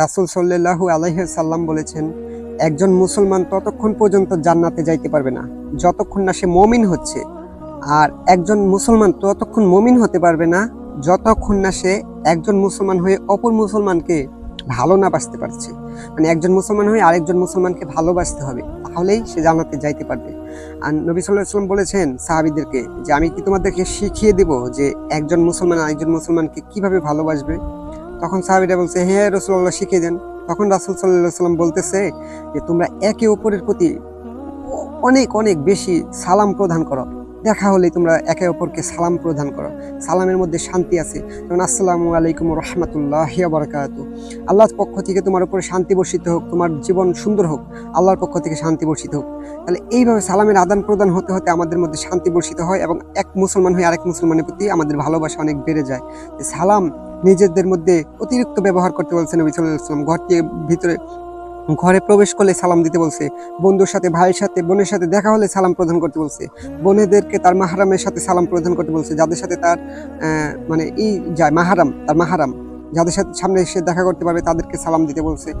রাসুল সাল্লাহু আলহিসাল্লাম বলেছেন, একজন মুসলমান ততক্ষণ পর্যন্ত জান্নাতে যাইতে পারবে না, যতক্ষণ না সে মমিন হচ্ছে। আর একজন মুসলমান ততক্ষণ মমিন হতে পারবে না, যতক্ষণ না সে একজন মুসলমান হয়ে অপর মুসলমানকে ভালো না বাসতে পারছে। মানে একজন মুসলমান হয়ে আরেকজন মুসলমানকে ভালোবাসতে হবে, তাহলেই সে জান্নাতে যাইতে পারবে। আর নবী সাল্লাহ সাল্লাম বলেছেন সাহাবিদেরকে যে, আমি কি তোমাদেরকে শিখিয়ে দেব যে, একজন মুসলমান আরেকজন মুসলমানকে কীভাবে ভালোবাসবে? তখন সাহাবিরা বলছে হ্যাঁ রসুল্লাহ শিখিয়ে দেন। তখন রাসুল সাল্লাম বলতেছে যে, তোমরা একে অপরের প্রতি অনেক অনেক বেশি সালাম প্রদান করো। দেখা হলেই তোমরা একে অপরকে সালাম প্রদান করো। সালামের মধ্যে শান্তি আছে। যেমন, আসসালামু আলাইকুম রহমতুল্লাহ বরকাত আল্লাহর পক্ষ থেকে তোমার উপরে শান্তি বর্ষিত হোক, তোমার জীবন সুন্দর হোক, আল্লাহর পক্ষ থেকে শান্তি বর্ষিত হোক। তাহলে এইভাবে সালামের আদান প্রদান হতে হতে আমাদের মধ্যে শান্তি বর্ষিত হয় এবং এক মুসলমান হয়ে আরেক মুসলমানের প্রতি আমাদের ভালোবাসা অনেক বেড়ে যায়। সালাম নিজেদের মধ্যে অতিরিক্ত ব্যবহার করতে বলছে নবী সাল্লাম ঘর থেকে ভিতরে, ঘরে প্রবেশ করলে সালাম দিতে বলছে। বন্ধুর সাথে, ভাইয়ের সাথে, বোনের সাথে দেখা হলে সালাম প্রদান করতে বলছে। বোনেদেরকে তার মাহারামের সাথে সালাম প্রদান করতে বলছে। যাদের সাথে তার মানে ই যায়, মাহারাম, তার মাহারাম। যাদের সাথে সামনে এসে দেখা করতে পারবে, তাদেরকে সালাম দিতে বলছে।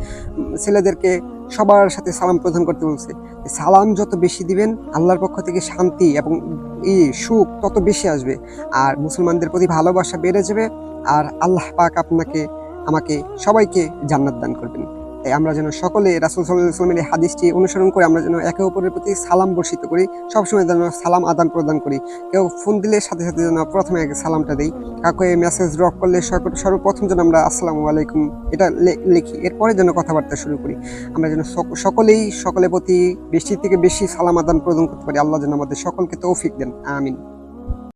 ছেলেদেরকে সবার সাথে সালাম প্রদান করতে বলছে। সালাম যত বেশি দিবেন, আল্লাহর পক্ষ থেকে শান্তি এবং ই, সুখ তত বেশি আসবে। আর মুসলমানদের প্রতি ভালোবাসা বেড়ে যাবে। আর আল্লাহ পাক আপনাকে, আমাকে সবাইকে জান্নাত দান করবেন। তাই আমরা যেন সকলে রাসুল সাল্লামের এই হাদিসটি অনুসরণ করে আমরা যেন একে অপরের প্রতি সালাম বর্ষিত করি, সবসময় যেন সালাম আদান প্রদান করি। কেউ ফোন দিলে সাথে সাথে যেন প্রথমে সালামটা দিই। কাউকে মেসেজ ড্রপ করলে সর্বপ্রথম যেন আমরা আসসালামু আলাইকুম এটা লিখি। এরপরে যেন কথাবার্তা শুরু করি। আমরা যেন সক- সকলেই সকলের প্রতি বেশি থেকে বেশি সালাম আদান প্রদান করতে পারি। আল্লাহ যেন আমাদের সকলকে তৌফিক দেন। আমিন।